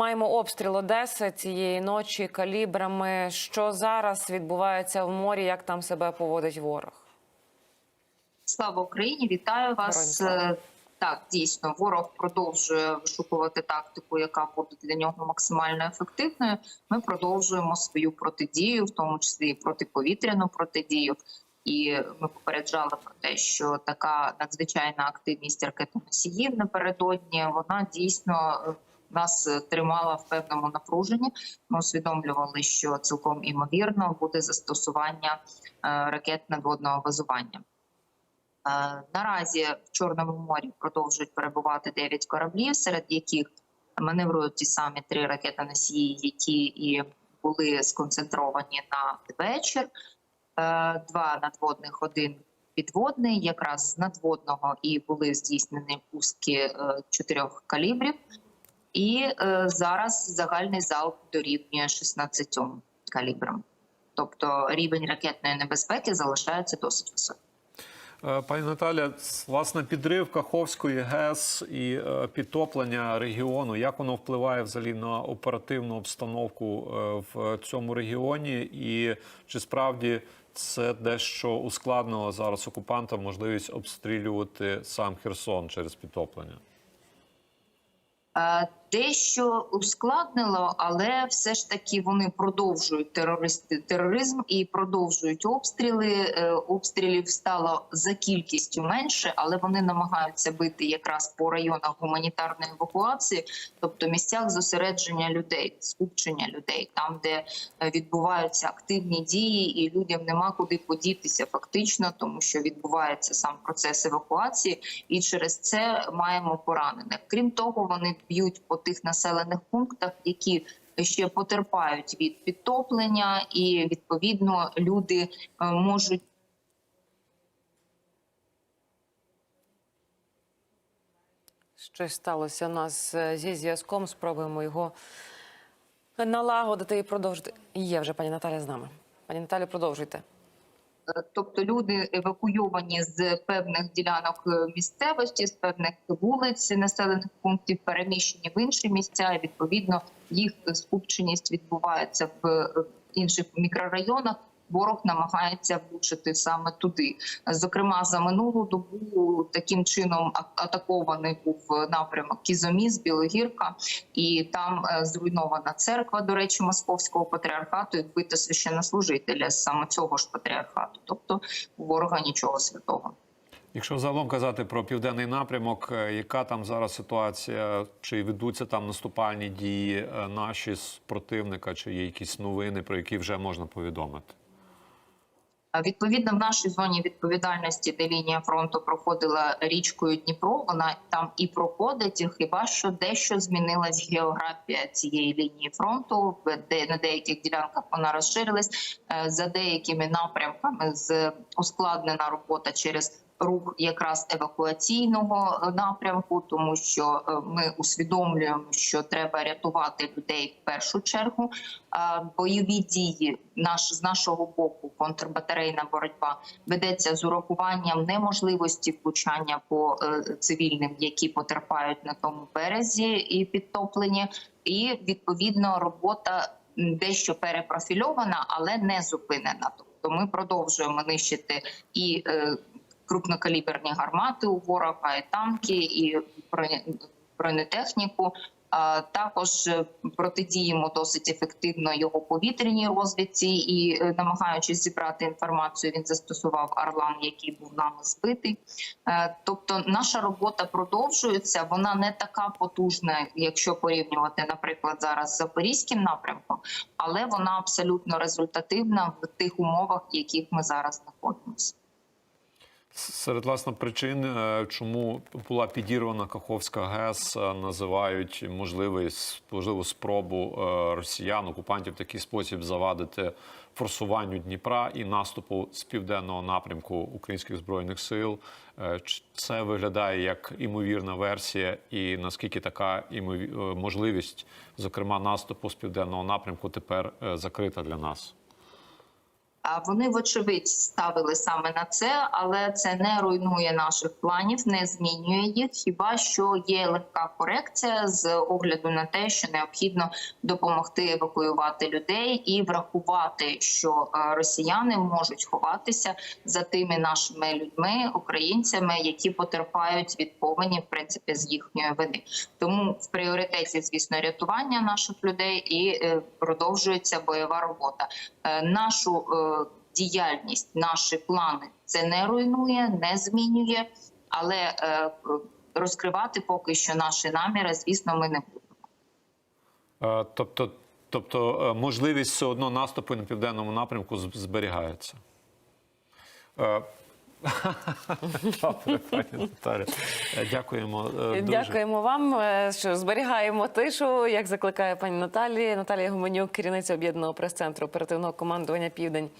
Маємо обстріл Одеси цієї ночі калібрами. Що зараз відбувається в морі? Як там себе поводить ворог? Слава Україні! Вітаю вас. Е, Так, дійсно, ворог продовжує вишукувати тактику, яка буде для нього максимально ефективною. Ми продовжуємо свою протидію, в тому числі і протиповітряну протидію. І ми попереджали про те, що така надзвичайна активність ракетоносіїв напередодні вона дійсно е, нас е, тримала в певному напруженні. Ми усвідомлювали, що цілком імовірно буде застосування е, ракет надводного базування. Е, Наразі в Чорному морі продовжують перебувати 9 кораблів, серед яких маневрують ті самі три ракетоносії, які і були сконцентровані на вечір. Два надводних, один підводний. Якраз з надводного і були здійснені пуски чотирьох калібрів. І е, зараз загальний залп дорівнює 16 калібрам. Тобто рівень ракетної небезпеки залишається досить високим. Е, Пані Наталя, власне, підрив Каховської ГЕС і е, підтоплення регіону, як воно впливає взагалі на оперативну обстановку е, в цьому регіоні, і чи справді це дещо ускладнило зараз окупантам можливість обстрілювати сам Херсон через підтоплення? Дещо ускладнило, але все ж таки вони продовжують терористи тероризм і продовжують обстріли. Е, Обстрілів стало за кількістю менше, але вони намагаються бити якраз по районах гуманітарної евакуації, тобто місцях зосередження людей, скупчення людей, там, де е, відбуваються активні дії, і людям нема куди подітися фактично, тому що відбувається сам процес евакуації, і через це маємо поранених. Крім того, вони б'ють по тих населених пунктах, які ще потерпають від підтоплення, і відповідно люди е, можуть. Щось сталося у нас е, зі зв'язком. Спробуємо його налагодити і продовжити. Є вже пані Наталя з нами. Пані Наталі, продовжуйте. Тобто люди евакуйовані з певних ділянок е, місцевості, з певних вулиць населених пунктів, переміщені в інші місця. І відповідно їх скупченість відбувається в е, інших мікрорайонах. Ворог намагається влучити саме туди. Зокрема, за минулу добу таким чином атакований був напрямок Кізоміс, Білогірка, і там е, зруйнована церква, до речі, московського патріархату і вбито священнослужителя з саме цього ж патріархату. Тобто у ворога нічого святого. Якщо загалом казати про південний напрямок, е, яка там зараз ситуація? Чи ведуться там наступальні дії е, наші з противника, чи є якісь новини, про які вже можна повідомити? Відповідно, в нашій зоні відповідальності, де лінія фронту проходила річкою Дніпро, вона там і проходить. Хіба що дещо змінилась географія цієї лінії фронту, де на деяких ділянках вона розширилась Е, за деякими напрямками з ускладнена робота через. Рух якраз евакуаційного напрямку, тому що е, ми усвідомлюємо, що треба рятувати людей в першу чергу. Бойові дії наш з нашого боку, контрбатарейна боротьба ведеться з урахуванням неможливості влучання по е, цивільним, які потерпають на тому березі і підтоплені, і відповідно робота дещо перепрофільована, але не зупинена. Тобто ми продовжуємо нищити і е, крупнокаліберні гармати у ворога, і танки, і бронетехніку. Також е, протидіємо досить ефективно його повітряній розвідці і е, намагаючись зібрати інформацію, він застосував Орлан, який був нами збитий. Е, Тобто, наша робота продовжується. Вона не така потужна, якщо порівнювати, наприклад, зараз з запорізьким напрямком, але вона абсолютно результативна в тих умовах, в яких ми зараз знаходимося. Серед власне причин, е, чому була підірвана Каховська ГЕС, е, називають можливість можливу спробу е, росіян, окупантів в такий спосіб завадити форсуванню Дніпра і наступу з південного напрямку українських збройних сил. Це виглядає як імовірна версія, і наскільки така можливість, зокрема наступу з південного напрямку, тепер закрита для нас. Вони, вочевидь, ставили саме на це, але це не руйнує наших планів, не змінює їх. Хіба що є легка корекція з огляду на те, що необхідно допомогти евакуювати людей і врахувати, що е, росіяни можуть ховатися за тими нашими людьми, українцями, які потерпають від повені, в принципі, з їхньої вини. Тому в пріоритеті, звісно, рятування наших людей і е, продовжується бойова робота. Е, Нашу діяльність, наші плани це не руйнує, не змінює, але е, розкривати поки що наші наміри, звісно, ми не будемо. Е, Тобто, тобто е, можливість все одно наступу на південному напрямку зберігається. Е, Дякуємо. е. Дякуємо вам, е, що зберігаємо тишу, як закликає пані Наталі. Наталія Гуменюк, керівниця об'єднаного прес-центру оперативного командування Південь.